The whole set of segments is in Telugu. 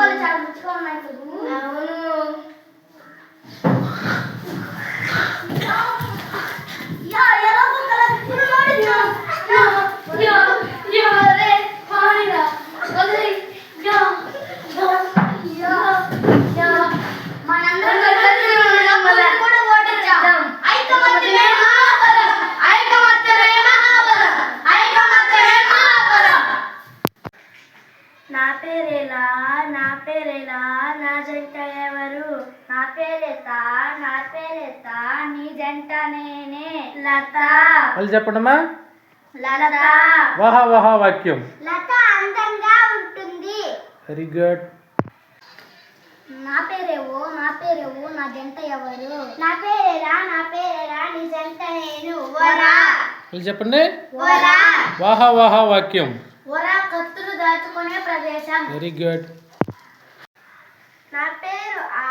কলেজ আরম্ভ నా పేరేలా నా పేరేలా నా జంట ఎవరు? నా పేరేత నా పేరేత నీ జంట నేనే. లత. మళ్ళీ చెప్పండమ్మా. లత. వాహా వాహా వాక్యం. లత అందంగా ఉంటుంది. వెరీ గుడ్ నా పేరేవో నా పేరేవో నా జంట ఎవరు? నా పేరేలా నా పేరేలా నీ జంట నేను. వరా. మళ్ళీ చెప్పండి. వరా. వాహా వాహా వాక్యం. ప్రదేశం వెరీ గుడ్ నా పేరు ఆ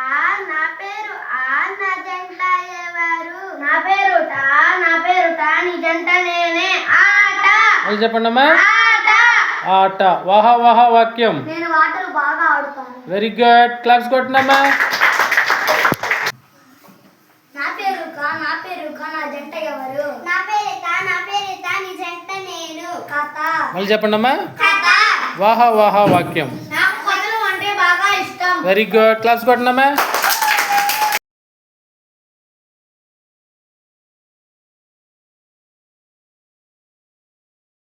నా పేరు ఆ నా జంట ఎవరు? నా పేరు టా నా పేరు టా నీ జంట నేనే. ఆట. మళ్ళీ చెప్పండమ్మా. ఆట. ఆట. వాహా వాహా వాక్యం. నేను ఆటలు బాగా ఆడుతాను. వెరీ గుడ్ క్లాప్స్ కొట్టినమ్మా నా పేరు కా నా పేరు కా నా జంట ఎవరు? నా పేరు కా నా పేరు కా నీ జంట నేను. కథ. మళ్ళీ చెప్పండమ్మా. కథ వాహా వాహా వాక్యం నాకు కథలు అంటే బాగా ఇష్టం. Very good claps కొట్టినమ్మా